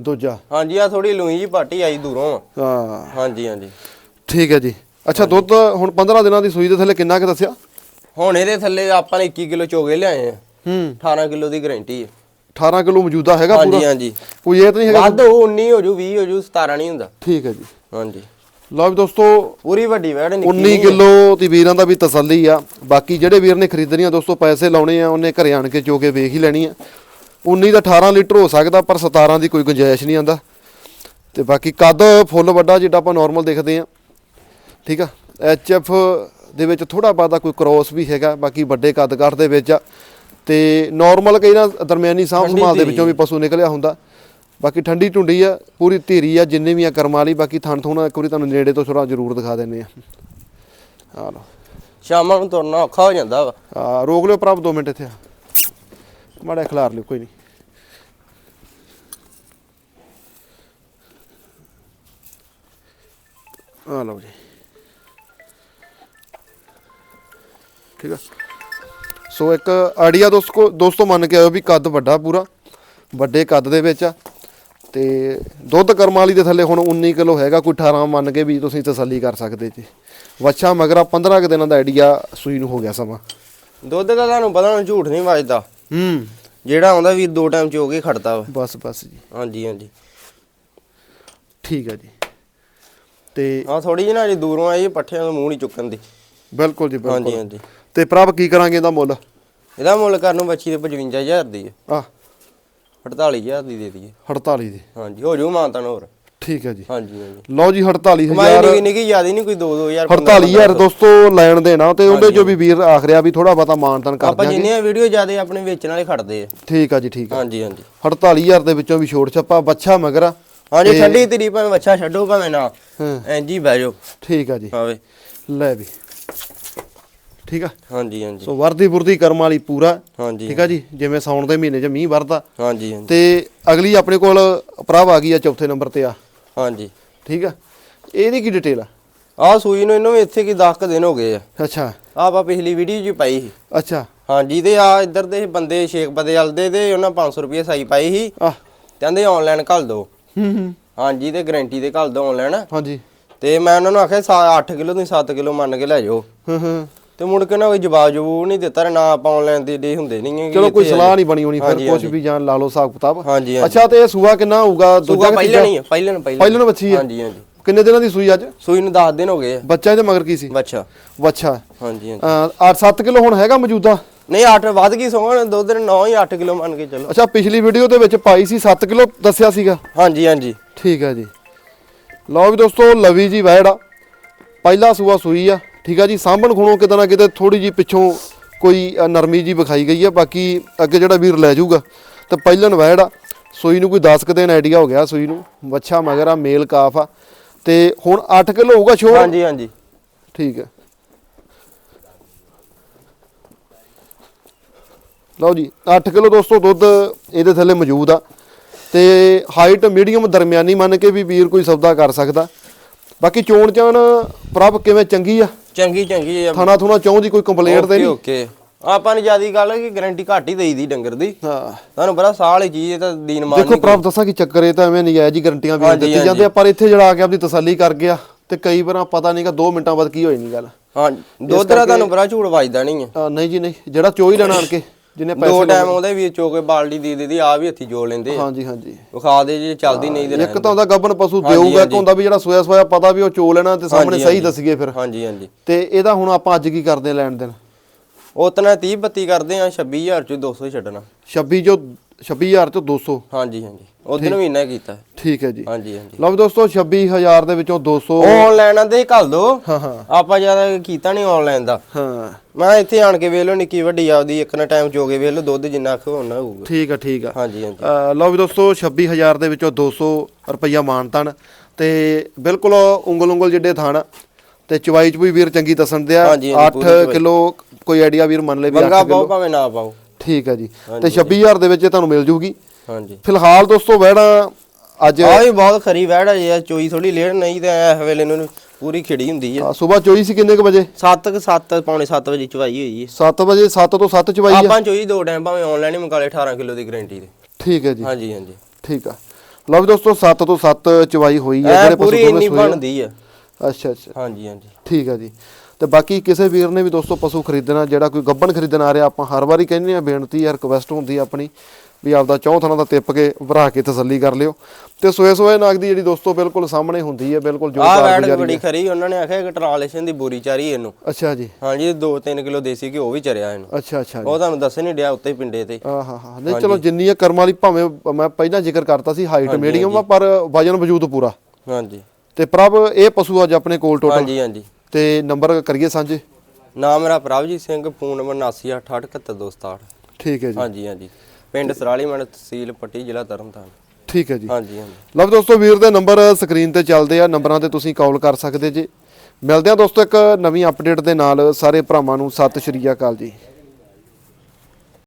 [SPEAKER 1] ਦੂਜਾ।
[SPEAKER 2] ਹਾਂਜੀ ਆ ਥੋੜੀ ਲੂਈ ਜੀ ਪਾਟੀ ਆਈ ਦੂਰੋਂ।
[SPEAKER 1] ਹਾਂ।
[SPEAKER 2] ਹਾਂਜੀ ਹਾਂਜੀ।
[SPEAKER 1] ਠੀਕ ਹੈ ਜੀ। ਅੱਛਾ ਦੁੱਧ ਹੁਣ 15 ਦਿਨਾਂ ਦੀ ਸੂਈ ਦੇ ਥੱਲੇ ਕਿੰਨਾ ਕੁ ਦੱਸਿਆ?
[SPEAKER 2] ਹੁਣ ਇਹਦੇ ਥੱਲੇ ਆਪਾਂ ਨੇ 21 ਕਿਲੋ ਚੋਗੇ ਲਿਆਏ ਆ।
[SPEAKER 1] ਹੂੰ।
[SPEAKER 2] 18 ਕਿਲੋ ਦੀ ਗਾਰੰਟੀ ਹੈ
[SPEAKER 1] 18 ਕਿਲੋ ਮੌਜੂਦਾ ਹੈਗਾ
[SPEAKER 2] ਹਾਂਜੀ
[SPEAKER 1] ਪੂਰਾ?
[SPEAKER 2] ਹਾਂਜੀ
[SPEAKER 1] ਕੋਈ ਇਹ ਤਾਂ ਨਹੀਂ ਹੈਗਾ
[SPEAKER 2] ਵੱਧ ਉਹ 19 ਹੋ ਜੂ 20 ਹੋ ਜੂ 17 ਨਹੀਂ ਹੁੰਦਾ।
[SPEAKER 1] ਠੀਕ ਹੈ ਜੀ।
[SPEAKER 2] ਹਾਂਜੀ।
[SPEAKER 1] ਲਓ ਵੀ ਦੋਸਤੋ
[SPEAKER 2] ਪੂਰੀ ਵੱਡੀ ਵੈੜ ਨਿੱਕੀ
[SPEAKER 1] 19
[SPEAKER 2] ਨਹੀਂ ਆ।
[SPEAKER 1] ਕਿਲੋ ਦੀ ਵੀਰਾਂ ਦਾ ਵੀ ਤਸੱਲੀ ਆ। ਬਾਕੀ ਜਿਹੜੇ ਵੀਰ ਨੇ ਖਰੀਦਣੀ ਆ ਦੋਸਤੋ ਪੈਸੇ ਲਾਉਣੇ ਆ ਉਹਨੇ ਘਰੇ ਆਣ ਕੇ ਚੋ ਕੇ ਵੇਖ ਹੀ ਲੈਣੀ ਆ। 19 ਦਾ 18 ਲੀਟਰ ਹੋ ਸਕਦਾ ਪਰ 17 ਦੀ ਕੋਈ ਗੁੰਜਾਇਸ਼ ਨਹੀਂ ਆਂਦਾ ਤੇ ਬਾਕੀ ਕੱਦ ਫੁੱਲ ਵੱਡਾ ਜਿੱਡਾ ਆਪਾਂ ਨਾਰਮਲ ਦੇਖਦੇ ਆ ਠੀਕ ਆ? ਐਚ ਐਫ ਦੇ ਵਿੱਚ ਥੋੜਾ ਬਾਦਾ ਕੋਈ ਕ੍ਰੋਸ ਵੀ ਹੈਗਾ ਬਾਕੀ ਵੱਡੇ ਕੱਦ ਕਾਠ ਦੇ ਵਿੱਚ ਆ। ਤੇ ਨਾਰਮਲ ਕਈ ਨਾ ਦਰਮਿਆਨੀ ਸਾਂਭ ਸੰਭਾਲ ਦੇ ਵਿੱਚੋਂ ਵੀ ਪਸ਼ੂ ਨਿਕਲਿਆ ਹੁੰਦਾ। ਬਾਕੀ ਠੰਡੀ ਟੁੰਡੀ ਆ ਪੂਰੀ ਧੀਰੀ ਆ ਜਿੰਨੇ ਵੀ ਆ ਕਰਮ ਵਾਲੀ ਬਾਕੀ ਥਣ ਥੋਣਾ ਇੱਕ ਵਾਰੀ ਤੁਹਾਨੂੰ ਨੇੜੇ ਤੋਂ ਥੋੜਾ ਜ਼ਰੂਰ ਦਿਖਾ ਦਿੰਨੇ ਆ। ਆ ਲਓ।
[SPEAKER 2] ਸ਼ਾਮਾਂ ਨੂੰ ਤੁਰਨਾ ਔਖਾ ਹੋ ਜਾਂਦਾ ਵਾ।
[SPEAKER 1] ਆ ਰੋਕ ਲਿਓ ਪ੍ਰਭ 2 ਮਿੰਟ ਇੱਥੇ ਆ। ਮਾੜਾ ਖਿਲਾਰ ਲਿਓ, ਕੋਈ ਨਹੀਂ। ਆ ਲਓ ਜੀ। ਠੀਕ ਆ। ਸੋ ਇੱਕ ਆਈਡੀਆ ਦੋਸਤੋ ਦੋਸਤੋ ਮੰਨ ਕੇ ਆਇਓ ਵੀ ਕੱਦ ਵੱਡਾ ਪੂਰਾ, ਵੱਡੇ ਕੱਦ ਦੇ ਵਿੱਚ ਆ। ਤੇ ਦੁੱਧ ਕਰਮ ਵਾਲੀ ਦੇ ਥੱਲੇ ਹੁਣ 19 ਕਿਲੋ ਹੈਗਾ, ਕੋਈ 18 ਮੰਨ ਕੇ ਵੀ ਤੁਸੀਂ ਤਸੱਲੀ ਕਰ ਸਕਦੇ ਜੀ। ਵੱਛਾ ਮਗਰਾ 15 ਕੁ ਦਿਨਾਂ ਦਾ ਆਈਡੀਆ ਸੂਈ ਨੂੰ ਹੋ ਗਿਆ ਸਮਾਂ।
[SPEAKER 2] ਦੁੱਧ ਦਾ ਤੁਹਾਨੂੰ ਪਤਾ ਹੁਣ ਝੂਠ ਨਹੀਂ ਵੱਜਦਾ।
[SPEAKER 1] ਹੂੰ।
[SPEAKER 2] ਜਿਹੜਾ ਆਉਂਦਾ ਵੀਰ ਦੋ ਟਾਈਮ ਚੋ ਕੇ ਖੜਦਾ ਵਾ।
[SPEAKER 1] ਬਸ ਬਸ ਜੀ।
[SPEAKER 2] ਹਾਂਜੀ ਹਾਂਜੀ।
[SPEAKER 1] ਠੀਕ ਹੈ ਜੀ। ਤੇ
[SPEAKER 2] ਆ ਥੋੜੀ ਜਿਹੀ ਨਾ ਜੇ ਦੂਰੋਂ ਆਈ ਪੱਠਿਆਂ ਤੋਂ ਮੂੰਹ ਨਹੀਂ ਚੁੱਕਣ ਦੀ।
[SPEAKER 1] ਬਿਲਕੁਲ ਜੀ
[SPEAKER 2] ਹਾਂਜੀ
[SPEAKER 1] ਬਿਲਕੁਲ।
[SPEAKER 2] ਹਾਂਜੀ
[SPEAKER 1] ਤੇ ਪ੍ਰਭ ਕੀ ਕਰਾਂਗੇ ਇਹਦਾ ਮੁੱਲ?
[SPEAKER 2] ਇਹਦਾ ਮੁੱਲ ਕਰਨ ਨੂੰ ਬੱਚੀ ਦੇ 55000 ਦੀ ਹੈ
[SPEAKER 1] ਆ
[SPEAKER 2] 48000 ਦੀ ਦੇ ਦਈਏ।
[SPEAKER 1] 48 ਦੀ।
[SPEAKER 2] ਹਾਂਜੀ ਹੋ ਜਾਊ ਮਾਨਤਾਨ ਹੋਰ।
[SPEAKER 1] ਠੀਕ ਹੈ ਜੀ।
[SPEAKER 2] ਹਾਂਜੀ ਹਾਂਜੀ।
[SPEAKER 1] ਲਓ ਜੀ 48000
[SPEAKER 2] ਕਮਾਈ ਨਿੱਕੀ ਨਿੱਕੀ ਜ਼ਿਆਦੀ ਨਹੀਂ ਕੋਈ 2 2000
[SPEAKER 1] 48000 ਦੋਸਤੋ ਲੈਣ ਦੇਣਾ ਤੇ ਉਹਦੇ ਚੋਂ ਵੀ ਵੀਰ ਆਖ ਰਿਹਾ ਵੀ ਥੋੜਾ ਬਹੁਤਾ ਮਾਨਤਨ ਕਰ
[SPEAKER 2] ਆਪਾਂ
[SPEAKER 1] ਦਿਆਂਗੇ।
[SPEAKER 2] ਜਿੰਨੀਆਂ ਵੀਡੀਓ ਜ਼ਿਆਦੇ ਆਪਣੇ ਵੇਚਣ ਵਾਲੇ ਖੜਦੇ ਆ।
[SPEAKER 1] ਠੀਕ ਆ ਜੀ ਠੀਕ ਆ।
[SPEAKER 2] ਹਾਂਜੀ ਹਾਂਜੀ।
[SPEAKER 1] 48000 ਦੇ ਵਿੱਚੋਂ ਵੀ ਛੋੜ ਛੱਪਾ ਬੱਚਾ ਮਗਰ
[SPEAKER 2] ਹਾਂਜੀ ਠੰਡੀ ਤੇਰੀ ਭਾਵੇਂ ਬੱਚਾ ਛੱਡੋ ਭਾਵੇਂ ਨਾ। ਐਂਜੀ ਬਹਿ ਜਾਓ।
[SPEAKER 1] ਠੀਕ ਆ ਜੀ।
[SPEAKER 2] ਆਵੇ।
[SPEAKER 1] ਲੈ ਵੀ। ਠੀਕ ਆ?
[SPEAKER 2] ਹਾਂਜੀ ਹਾਂਜੀ।
[SPEAKER 1] ਸੋ ਵਰਦੀ ਬੁਰਦੀ ਕਰਮ ਵਾਲੀ ਪੂਰਾ।
[SPEAKER 2] ਹਾਂਜੀ
[SPEAKER 1] ਠੀਕ ਆ ਜੀ ਜਿਵੇਂ ਸਾਉਣ ਦੇ ਮਹੀਨੇ 'ਚ ਮੀਂਹ ਵਰਦਾ।
[SPEAKER 2] ਹਾਂਜੀ ਹਾਂਜੀ।
[SPEAKER 1] ਤੇ ਅਗਲੀ ਆਪਣੇ ਕੋਲ ਭਰਾਵ ਆ ਗਈ ਆ ਚੌਥੇ ਨੰਬਰ ਤੇ ਆ।
[SPEAKER 2] ਹਾਂਜੀ।
[SPEAKER 1] ਠੀਕ ਆ। ਇਹਦੀ ਕੀ ਡਿਟੇਲ ਆ?
[SPEAKER 2] ਆਹ ਸੂਈ ਨੂੰ ਇਹਨੂੰ ਇੱਥੇ ਕੀ 10 ਦਿਨ ਹੋ ਗਏ ਆ।
[SPEAKER 1] ਅੱਛਾ।
[SPEAKER 2] ਆਹ ਆਪਾਂ ਪਿਛਲੀ ਵੀਡੀਓ 'ਚ ਪਾਈ ਸੀ।
[SPEAKER 1] ਅੱਛਾ।
[SPEAKER 2] ਹਾਂਜੀ ਤੇ ਆ ਇੱਧਰ ਦੇ ਬੰਦੇ ਸ਼ੇਖ ਬਦੇ ਵਾਲਦੇ ਤੇ ਉਹਨਾਂ 500 ਰੁਪਏ ਸਾਈ ਪਾਈ ਸੀ।
[SPEAKER 1] ਆ
[SPEAKER 2] ਕਹਿੰਦੇ ਆਨਲਾਈਨ ਘੱਲ ਦੋ।
[SPEAKER 1] ਹੂੰ ਹੂੰ।
[SPEAKER 2] ਹਾਂਜੀ ਤੇ ਗਾਰੰਟੀ ਤੇ ਘੱਲ ਦੋ ਆਨਲਾਈਨ
[SPEAKER 1] ਹਾਂਜੀ।
[SPEAKER 2] ਤੇ ਮੈਂ ਉਹਨਾਂ ਨੂੰ ਆਖਿਆ 8 ਕਿਲੋ ਤੁਸੀਂ 7 ਕਿਲੋ ਮੰਨ ਕੇ ਲੈ ਜਾਓ।
[SPEAKER 1] ਹਾਂ ਹਾਂ।
[SPEAKER 2] ਤੇ ਮੁੜ ਕੇ ਨਾ ਕੋਈ ਜਵਾਬ ਜਵੂਬ ਨਹੀਂ ਦਿੱਤਾ ਨਾ ਆਪਾਂ ਆਨਲਾਈਨ ਦੇ ਦੇ ਹੁੰਦੇ ਨਹੀਂ ਹੈਗੇ
[SPEAKER 1] ਚਲੋ ਕੋਈ
[SPEAKER 2] ਇੱਥੇ
[SPEAKER 1] ਸਲਾਹ ਨਹੀਂ ਬਣੀ ਹੋਣੀ ਫਿਰ ਕੁਝ
[SPEAKER 2] ਹਾਂਜੀ।
[SPEAKER 1] ਵੀ ਜਾਣ ਲਾ ਲਓ ਹਿਸਾਬ ਕਿਤਾਬ।
[SPEAKER 2] ਹਾਂਜੀ ਹਾਂਜੀ।
[SPEAKER 1] ਅੱਛਾ ਤੇ ਇਹ ਸੂਆ ਕਿੰਨਾ ਹੋਊਗਾ? ਕਿ
[SPEAKER 2] ਪਹਿਲਾਂ? ਨਹੀਂ ਪਹਿਲਾਂ ਪਹਿਲਾਂ
[SPEAKER 1] ਪਹਿਲਾਂ ਵੱਛੀ ਹੈ।
[SPEAKER 2] ਹਾਂਜੀ ਹਾਂਜੀ।
[SPEAKER 1] ਕਿੰਨੇ ਦਿਨਾਂ ਦੀ ਸੂਈ ਅੱਜ?
[SPEAKER 2] ਸੂਈ ਨੂੰ 10 ਦਿਨ ਹੋ ਗਏ ਆ।
[SPEAKER 1] ਬੱਚਾ ਇਹਦੇ ਮਗਰ ਕੀ ਸੀ?
[SPEAKER 2] ਬੱਚਾ
[SPEAKER 1] ਵੱਛਾ।
[SPEAKER 2] ਹਾਂਜੀ ਹਾਂਜੀ।
[SPEAKER 1] 8-7 ਕਿਲੋ ਹੁਣ ਹੈਗਾ ਮੌਜੂਦਾ?
[SPEAKER 2] ਨਹੀਂ 8 ਵੱਧ ਗਈ ਸੋਹਣ ਦੋ ਦਿਨ 9 ਹੀ 8 ਕਿਲੋ ਮੰਨ ਕੇ ਚਲੋ।
[SPEAKER 1] ਅੱਛਾ ਪਿਛਲੀ ਵੀਡੀਓ ਦੇ ਵਿੱਚ ਪਾਈ ਸੀ 7 ਕਿਲੋ ਦੱਸਿਆ ਸੀਗਾ?
[SPEAKER 2] ਹਾਂਜੀ ਹਾਂਜੀ।
[SPEAKER 1] ਠੀਕ ਹੈ ਜੀ। ਲਓ ਵੀ ਦੋਸਤੋ ਲਵੀ ਜੀ ਵੈੜ ਆ। ਪਹਿਲਾ ਸੂਆ ਸੂਈ ਆ। ਠੀਕ ਆ ਜੀ ਸਾਂਭਣ ਖੁਣੋਂ ਕਿਤੇ ਨਾ ਕਿਤੇ ਥੋੜੀ ਜੀ ਪਿੱਛੋਂ ਕੋਈ ਨਰਮੀ ਜੀ ਵਿਖਾਈ ਗਈ ਆ। ਬਾਕੀ ਅੱਗੇ ਜਿਹੜਾ ਵੀਰ ਲੈ ਜਾਊਗਾ ਤੇ ਪਹਿਲਨ ਵੈੜ ਆ। ਸੂਈ ਨੂੰ ਕੋਈ 10 ਕੁ ਦਿਨ ਆਈਡੀਆ ਹੋ ਗਿਆ ਸੂਈ ਨੂੰ। ਵੱਛਾ ਮਗਰ ਆ ਮੇਲ ਕਾਫ ਆ। ਤੇ ਹੁਣ 8 ਕਿਲੋ ਹੋਊਗਾ ਛੋੜ
[SPEAKER 2] ਹਾਂਜੀ ਹਾਂਜੀ।
[SPEAKER 1] ਠੀਕ ਹੈ ਲਓ ਜੀ 8 ਕਿਲੋ ਦੋਸਤੋ ਦੁੱਧ ਇਹਦੇ ਥੱਲੇ ਮੌਜੂਦ ਆ। ਤੇ ਹਾਈਟ ਮੀਡੀਅਮ ਦਰਮਿਆਨੀ ਮੰਨ ਕੇ ਵੀ ਵੀਰ ਕੋਈ ਸੌਦਾ ਕਰ ਸਕਦਾ। ਬਾਕੀ ਚੋਣ ਚਾਣ ਪ੍ਰਭ ਕਿਵੇਂ ਚੰਗੀ ਆ?
[SPEAKER 2] ਚੰਗੀ ਚੰਗੀ ਆ।
[SPEAKER 1] ਥਾਣਾ ਥੁਣਾ ਚੌਂ ਦੀ ਕੋਈ ਕੰਪਲੇਂਟ ਤੇ ਨਹੀਂ?
[SPEAKER 2] ਓਕੇ। ਆਪਾਂ ਨੇ ਜਿਆਦੀ ਗੱਲ ਕਿ ਗਾਰੰਟੀ ਘੱਟ ਹੀ ਦੇਈਦੀ ਡੰਗਰ ਦੀ।
[SPEAKER 1] ਹਾਂ।
[SPEAKER 2] ਤੁਹਾਨੂੰ ਬੜਾ ਸਾਹ ਵਾਲੀ ਚੀਜ਼ ਇਹ ਤਾਂ ਦੀਨ ਮਾਨ
[SPEAKER 1] ਦੇਖੋ ਪ੍ਰਭ ਦੱਸਾਂ ਕਿ ਚੱਕਰ ਇਹ ਤਾਂ ਐਵੇਂ ਨਜਾਇਜ਼ ਹੀ ਗਰੰਟੀਆਂ ਵੀ ਦਿੱਤੀ। ਜਾਂਦੇ ਆ ਪਰ ਇੱਥੇ ਜਿਹੜਾ ਆ ਕੇ ਆਪਦੀ ਤਸੱਲੀ ਕਰ ਗਿਆ ਤੇ ਕਈ ਵਾਰਾਂ ਪਤਾ ਨਹੀਂਗਾ 2 ਮਿੰਟਾਂ ਬਾਅਦ ਕੀ ਹੋਈ ਨਹੀਂ ਗੱਲ।
[SPEAKER 2] ਹਾਂ ਦੁੱਧ ਦਾ ਤੁਹਾਨੂੰ ਬੜਾ ਝੂੜ ਵੱਜਦਾ ਨਹੀਂ ਹੈ।
[SPEAKER 1] ਨਹੀਂ ਜੀ ਨਹੀਂ। ਜਿਹੜਾ ਚੋ ਹੀ ਲੈਣਾ ਆਣ ਕੇ। ਜਿਹਨੇ ਪੈਸੇ
[SPEAKER 2] ਦੋ ਟਾਈਮ ਉਹਦੇ ਵੀ ਚੋਕੇ ਬਾਲਟੀ ਦੇ ਦੇ ਦੀ ਆ ਵੀ ਹੱਥੀ ਜੋੜ ਲੈਂਦੇ।
[SPEAKER 1] ਹਾਂਜੀ ਹਾਂਜੀ।
[SPEAKER 2] ਵਿਖਾ ਦੇ ਜੇ ਚੱਲਦੀ ਨਹੀਂ ਤੇ
[SPEAKER 1] ਇੱਕ ਤਾਂ ਉਹਦਾ ਗੱਬਨ ਪਸ਼ੂ ਦੇਊਗਾ ਇੱਕ ਹੁੰਦਾ ਵੀ ਜਿਹੜਾ ਸੋਇਆ ਸੋਇਆ ਪਤਾ ਵੀ ਉਹ ਚੋ ਲੈਣਾ ਤੇ ਸਾਹਮਣੇ ਸਹੀ ਦੱਸੀਏ ਫਿਰ।
[SPEAKER 2] ਹਾਂਜੀ ਹਾਂਜੀ।
[SPEAKER 1] ਤੇ ਇਹਦਾ ਹੁਣ ਆਪਾਂ ਅੱਜ ਕੀ ਕਰਦੇ ਲੈਣ ਦੇਣ?
[SPEAKER 2] ਉਤਨਾ 30 32 ਕਰਦੇ ਆ 26000 ਚ 200 ਹੀ ਛੱਡਣਾ।
[SPEAKER 1] 26 ਜੋ 26000 ਤੋਂ 200
[SPEAKER 2] ਹਾਂਜੀ ਹਾਂਜੀ। ਉਦੋਂ ਵੀ ਇੰਨਾ ਕੀਤਾ।
[SPEAKER 1] ਠੀਕ ਹੈ ਜੀ।
[SPEAKER 2] ਹਾਂਜੀ ਹਾਂਜੀ।
[SPEAKER 1] ਲਓ ਦੋਸਤੋ 26000 ਦੇ ਵਿੱਚੋਂ 200
[SPEAKER 2] ਆਨਲਾਈਨ ਆਂਦੇ ਘੱਲ ਦੋ।
[SPEAKER 1] ਹਾਂ ਹਾਂ।
[SPEAKER 2] ਆਪਾਂ ਜ਼ਿਆਦਾ ਕੀਤਾ ਨਹੀਂ ਆਨਲਾਈਨ ਦਾ।
[SPEAKER 1] ਹਾਂ।
[SPEAKER 2] ਮੈਂ ਇੱਥੇ ਆਣ ਕੇ ਵੇਖ ਲਓ ਨਿੱਕੀ ਵੱਡੀ ਆਪਦੀ ਇੱਕ ਨਾ ਟਾਈਮ ਜੋਗੇ ਵੇਖ ਲਓ ਦੁੱਧ ਜਿੰਨਾ ਉਹਨਾਂ ਹੋਊਗਾ।
[SPEAKER 1] ਠੀਕ ਆ ਠੀਕ ਆ।
[SPEAKER 2] ਹਾਂਜੀ ਹਾਂਜੀ।
[SPEAKER 1] ਲਓ ਵੀ ਦੋਸਤੋ 26000 ਦੇ ਵਿੱਚੋਂ 200 ਰੁਪਈਆ ਮਾਨਤਨ ਤੇ ਬਿਲਕੁਲ ਉਂਗਲ ਉਂਗਲ ਜਿੱਡੇ ਥਾਣ ਤੇ ਚਵਾਈ ਚ ਵੀ ਵੀਰ ਚੰਗੀ ਦੱਸਣ ਦਿਆ।
[SPEAKER 2] ਹਾਂਜੀ, ਹਾਂਜੀ,
[SPEAKER 1] 8 ਕਿਲੋ ਕੋਈ ਆਈਡੀਆ ਵੀਰ ਮੰਨ ਲੈ ਵੀ 8
[SPEAKER 2] ਮੰਗਾ
[SPEAKER 1] ਕਿਲੋ।
[SPEAKER 2] ਪਾਓ ਭਾਵੇਂ ਨਾ ਪਾਓ।
[SPEAKER 1] ਠੀਕ ਹੈ ਜੀ। ਤੇ 26000 ਦੇ ਵਿੱਚ ਇਹ ਤੁਹਾਨੂੰ ਮਿਲ ਜੂਗੀ।
[SPEAKER 2] ਹਾਂਜੀ।
[SPEAKER 1] ਫਿਲਹਾਲ ਦੋਸਤੋ ਵਹਿਣਾ ਅੱਜ
[SPEAKER 2] ਆ ਵੀ ਬਹੁਤ ਖਰੀ ਵੈੜ ਆ ਜੇ ਚੋਈ ਥੋੜੀ ਲੇਟ ਨਹੀਂ ਤੇ ਇਸ ਵੇਲੇ ਨੂੰ ਪੂਰੀ ਖਿੜੀ ਹੁੰਦੀ ਆ।
[SPEAKER 1] ਸਵੇਰ ਚੋਈ ਸੀ ਕਿੰਨੇ ਕੁ ਵਜੇ?
[SPEAKER 2] 7 ਕ 7 ਪੌਣੇ 7 ਵਜੇ ਚਵਾਈ ਹੋਈ ਹੈ
[SPEAKER 1] 7 ਵਜੇ 7 ਤੋਂ 7 ਚਵਾਈ ਆ।
[SPEAKER 2] ਆਪਾਂ ਚੋਈ ਦੋ ਟਾਈਮ ਭਾਵੇਂ ਆਨਲਾਈਨ ਹੀ ਮੰਗਾ ਲਏ 18 ਕਿਲੋ ਦੀ ਗਾਰੰਟੀ ਦੇ।
[SPEAKER 1] ਠੀਕ ਹੈ ਜੀ।
[SPEAKER 2] ਹਾਂਜੀ ਹਾਂਜੀ।
[SPEAKER 1] ਠੀਕ ਆ। ਲਓ ਵੀ ਦੋਸਤੋ 7 ਤੋਂ 7 ਚਵਾਈ ਹੋਈ ਹੈ
[SPEAKER 2] ਐ ਪੂਰੀ
[SPEAKER 1] ਦੋਵੇਂ
[SPEAKER 2] ਇੰਨੀ। ਬਣਦੀ ਆ।
[SPEAKER 1] ਅੱਛਾ ਅੱਛਾ।
[SPEAKER 2] ਹਾਂਜੀ ਹਾਂਜੀ।
[SPEAKER 1] ਠੀਕ ਆ ਜੀ। ਤੇ ਬਾਕੀ ਕਿਸੇ ਵੀਰ ਨੇ ਵੀ ਦੋਸਤੋ ਪਸ਼ੂ ਖਰੀਦਣਾ ਜਿਹੜਾ ਕੋਈ ਗੱਬਣ ਖਰੀਦਣ ਆ ਰਿਹਾ ਆਪਾਂ ਹਰ ਵਾਰੀ ਕਹਿੰਦੇ ਆ ਬੇਨਤੀ ਆ ਰਿਕਵੈਸਟ ਹੁੰਦੀ ਆ ਆਪਣੀ ਵੀ ਆਪਦਾ ਚੌਥਾਂ ਦਾ ਤਿੱਪ ਕੇ ਭਰਾ ਕੇ ਤਸੱਲੀ ਕਰ ਲਿਓ। ਤੇ ਸੋਏ ਸੋਏ ਨਾਗ ਦੀ ਜਿਹੜੀ ਦੋਸਤੋ ਬਿਲਕੁਲ ਸਾਹਮਣੇ ਹੁੰਦੀ ਹੈ ਬਿਲਕੁਲ
[SPEAKER 2] ਆ
[SPEAKER 1] ਜੋਰਦਾਰ
[SPEAKER 2] ਵੈੜ
[SPEAKER 1] ਗੁਜ਼ਾਰੀ
[SPEAKER 2] ਬੜੀ ਖਰੀ ਉਹਨਾਂ ਨੇ ਆਖਿਆ ਕਿ ਟਰਾਲੇਸ਼ਨ ਦੀ ਬੋਰੀ ਚਾਰੀ ਇਹਨੂੰ।
[SPEAKER 1] ਅੱਛਾ ਜੀ।
[SPEAKER 2] ਹਾਂਜੀ 2-3 ਕਿਲੋ ਦੇਸੀ ਘਿਓ ਵੀ ਚਰਿਆ ਇਹਨੂੰ।
[SPEAKER 1] ਅੱਛਾ ਅੱਛਾ ਜੀ।
[SPEAKER 2] ਉਹ ਤੁਹਾਨੂੰ ਦੱਸ ਨਹੀਂ ਡਿਆ ਉੱਤੇ ਪਿੰਡੇ ਤੇ।
[SPEAKER 1] ਆ ਹਾਂ ਹਾਂ। ਨਹੀਂ ਚਲੋ ਜਿੰਨੀ ਆ ਕਰਮ ਵਾਲੀ ਭਾਵੇਂ ਮੈਂ ਪਹਿਲਾਂ ਜ਼ਿਕਰ ਕਰਤਾ ਸੀ ਹਾਈਟ ਮੀਡੀਅਮ ਆ ਪਰ ਵਜਨ ਵਜੂਦ ਪੂਰਾ।
[SPEAKER 2] ਹਾਂਜੀ।
[SPEAKER 1] ਤੇ ਪ੍ਰਭ ਇਹ ਪਸ਼ੂ ਅੱਜ ਆਪਣੇ ਕੋਲ ਟੋਟਲ
[SPEAKER 2] ਹਾਂਜੀ ਹਾਂਜੀ।
[SPEAKER 1] ਤੇ ਨੰਬਰ ਕਰੀਏ ਸਾਂਝੇ?
[SPEAKER 2] ਨਾਮ ਮੇਰਾ ਪ੍ਰਭਜੀਤ ਸਿੰਘ ਫੋਨ ਨੰਬਰ 7968671267
[SPEAKER 1] ਠੀਕ ਹੈ ਜੀ।
[SPEAKER 2] ਹਾਂਜੀ ਹਾਂਜੀ। ਪਿੰਡ ਸਰਾਲੀ ਮੰਡ ਤਹਿਸੀਲ ਪੱਟੀ ਜ਼ਿਲ੍ਹਾ ਤਰਨਤਾਰਨ।
[SPEAKER 1] ਠੀਕ ਹੈ ਜੀ।
[SPEAKER 2] ਹਾਂਜੀ ਹਾਂਜੀ।
[SPEAKER 1] ਲਓ ਦੋਸਤੋ ਵੀਰ ਦੇ ਨੰਬਰ ਸਕਰੀਨ ਤੇ ਚੱਲਦੇ ਆ। ਨੰਬਰਾਂ ਤੇ ਤੁਸੀਂ ਕਾਲ ਕਰ ਸਕਦੇ ਜੀ। ਮਿਲਦੇ ਆ ਦੋਸਤੋ ਇੱਕ ਨਵੀਂ ਅਪਡੇਟ ਦੇ ਨਾਲ। ਸਾਰੇ ਭਰਾਵਾਂ ਨੂੰ ਸਤਿ ਸ਼੍ਰੀ ਅਕਾਲ ਜੀ।